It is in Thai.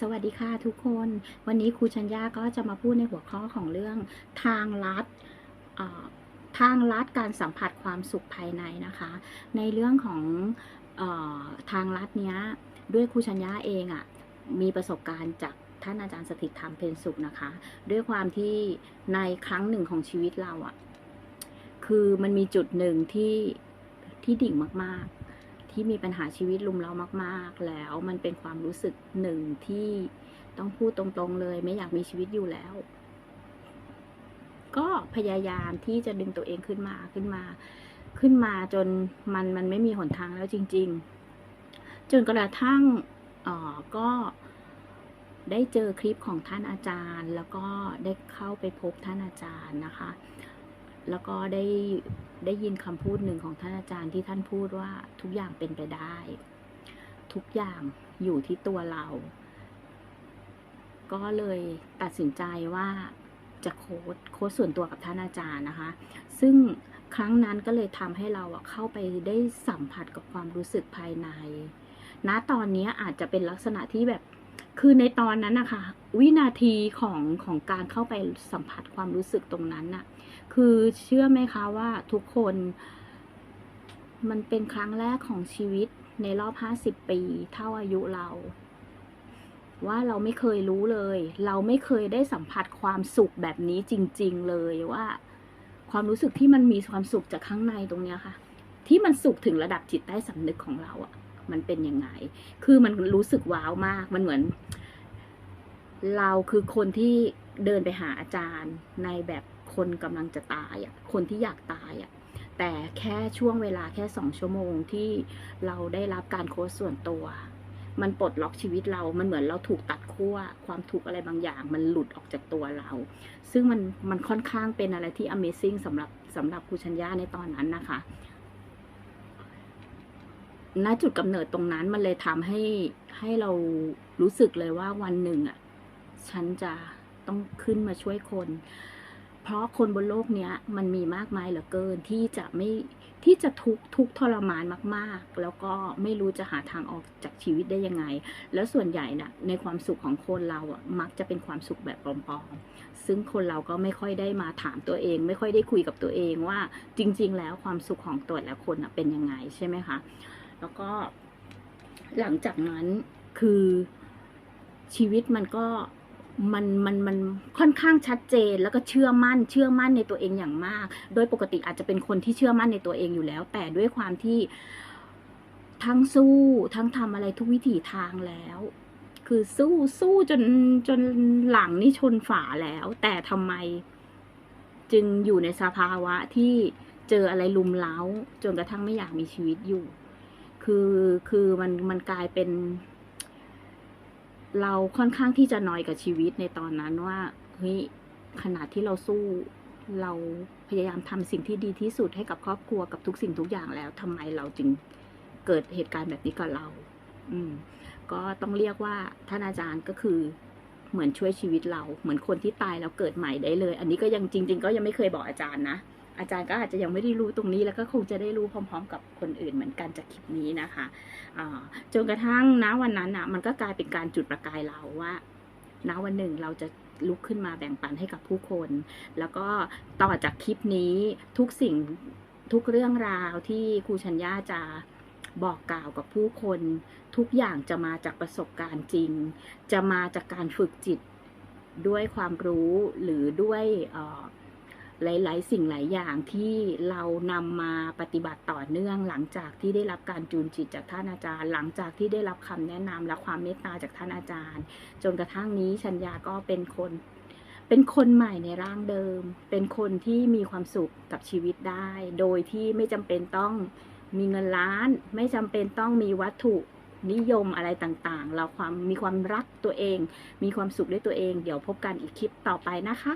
สวัสดีค่ะทุกคน วันนี้ครูชัญญาก็จะมาพูดในหัวข้อของเรื่องทางลัดทางลัดการสัมผัสความสุขภายในนะคะ ในเรื่องของออทางลัดเนี้ยด้วยครูชัญญาเองอะ่ะมีประสบการณ์จากท่านอาจารย์สถิตธรรมเพนสุขนะคะ ด้วยความที่ในครั้งหนึ่งของชีวิตเราอะ่ะคือมันมีจุดหนึ่งที่ที่ดิ่งมากๆ ที่มีปัญหาชีวิตลุมเรามาก ๆ แล้วมันเป็นความรู้สึกหนึ่งที่ต้องพูดตรงๆเลย ไม่อยากมีชีวิตอยู่แล้ว ก็พยายามที่จะดึงตัวเองขึ้นมาขึ้นมา ขึ้นมาจนมันมันไม่มีหนทางแล้วจริง ๆ จนกระทั่งออก็ได้เจอคลิปของท่านอาจารย์ แล้วก็ได้เข้าไปพบท่านอาจารย์นะคะ แล้วก็ได้ได้ยินคำพูดหนึ่งของท่านอาจารย์ที่ท่านพูดว่าทุกอย่างเป็นไปได้ ทุกอย่างอยู่ที่ตัวเรา ก็เลยตัดสินใจว่าจะโค้ดโค้ดส่วนตัวกับท่านอาจารย์นะคะ ซึ่งครั้งนั้นก็เลยทำให้เราเข้าไปได้สัมผัสกับความรู้สึกภายใน ณ ตอนนี้อาจจะเป็นลักษณะที่แบบ คือในตอนนั้นนะคะวินาทีของของการเข้าไปสัมผัสความรู้สึกตรงนั้นน่ะ คือเชื่อไหมคะว่าทุกคนมันเป็นครั้งแรกของชีวิตในรอบห้าสิบปีเท่าอายุเรา ว่าเราไม่เคยรู้เลย เราไม่เคยได้สัมผัสความสุขแบบนี้จริง ๆ เลยว่า ความรู้สึกที่มันมีความสุขจากข้างในตรงเนี้ยค่ะ ที่มันสุขถึงระดับจิตใต้สำนึกของเราอะ มันเป็นยังไง คือมันรู้สึกว้าวมาก มันเหมือน เราคือคนที่เดินไปหาอาจารย์ในแบบคนกำลังจะตายอะคนที่อยากตายอะแต่แค่ช่วงเวลาแค่สองชั่วโมงที่เราได้รับการโค้ชส่วนตัว มันปลดล็อกชีวิตเรา มันเหมือนเราถูกตัดขั้ว ความทุกข์อะไรบางอย่าง มันหลุดออกจากตัวเรา ซึ่งมันมันค่อนข้างเป็นอะไรที่ Amazing สำหรับสำหรับครูชัญญาในตอนนั้นนะคะ ณจุดกำเนิดตรงนั้นมันเลยทำให้ให้เรารู้สึกเลยว่าวันหนึ่งอะฉันจะต้องขึ้นมาช่วยคน เพราะคนบนโลกเนี้ย มันมีมากมายเหลือเกินที่จะไม่ที่จะทุกทุกทรมานมาก ๆ แล้วก็ไม่รู้จะหาทางออกจากชีวิตได้ยังไง แล้วส่วนใหญ่น่ะในความสุขของคนเราอะมักจะเป็นความสุขแบบปลอมๆซึ่งคนเราก็ไม่ค่อยได้มาถามตัวเอง ไม่ค่อยได้คุยกับตัวเองว่าจริง ๆ แล้วความสุขของตัวและคนอะเป็นยังไงใช่ไหมคะ แล้วก็หลังจากนั้นคือชีวิตมันก็มันมันมันค่อนข้างชัดเจนแล้วก็เชื่อมั่น เชื่อมั่นในตัวเองอย่างมาก โดยปกติอาจจะเป็นคนที่เชื่อมั่นในตัวเองอยู่แล้ว แต่ด้วยความที่ทั้งสู้ทั้งทำอะไรทุกวิถีทางแล้ว คือสู้สู้จนจนหลังนี่ชนฝาแล้ว แต่ทำไมจึงอยู่ในสภาวะที่เจออะไรลุมเล้า จนกระทั่งไม่อยากมีชีวิตอยู่ คือคือมันมันกลายเป็น เราค่อนข้างที่จะน้อยกับชีวิตในตอนนั้นว่าเฮ้ยขนาดที่เราสู้เราพยายามทำสิ่งที่ดีที่สุดให้กับครอบครัวกับทุกสิ่งทุกอย่างแล้วทำไมเราจึงเกิดเหตุการณ์แบบนี้กับเรา อืม ก็ต้องเรียกว่าท่านอาจารย์ก็คือเหมือนช่วยชีวิตเรา เหมือนคนที่ตายแล้วเกิดใหม่ได้เลย อันนี้ก็ยังจริง ๆ ก็ยังไม่เคยบอกอาจารย์นะ อาจารย์ก็อาจจะยังไม่ได้รู้ตรงนี้ แล้วก็คงจะได้รู้พร้อม ๆ กับคนอื่นเหมือนกันจากคลิปนี้นะคะจนกระทั่งณวันนั้นอะมันก็กลายเป็นการจุดประกายเราว่าณวันหนึ่งเราจะลุกขึ้นมาแบ่งปันให้กับผู้คน แล้วก็ต่อจากคลิปนี้ทุกสิ่งทุกเรื่องราวที่ครูชัญญาจะบอกกล่าวกับผู้คน ทุกอย่างจะมาจากประสบการณ์จริง จะมาจากการฝึกจิตด้วยความรู้หรือด้วยออ หลาย ๆ สิ่งหลายอย่างที่เรานำมาปฏิบัติต่อเนื่อง หลังจากที่ได้รับการจูนจิตจากท่านอาจารย์ หลังจากที่ได้รับคำแนะนำและความเมตตาจากท่านอาจารย์ จนกระทั่งนี้ชัญญาก็เป็นคนเป็นคนใหม่ในร่างเดิม เป็นคนที่มีความสุขกับชีวิตได้ โดยที่ไม่จำเป็นต้องมีเงินล้าน ไม่จำเป็นต้องมีวัตถุนิยมอะไรต่างๆ เราความมีความรักตัวเอง มีความสุขด้วยตัวเอง เดี๋ยวพบกันอีกคลิปต่อไปนะคะ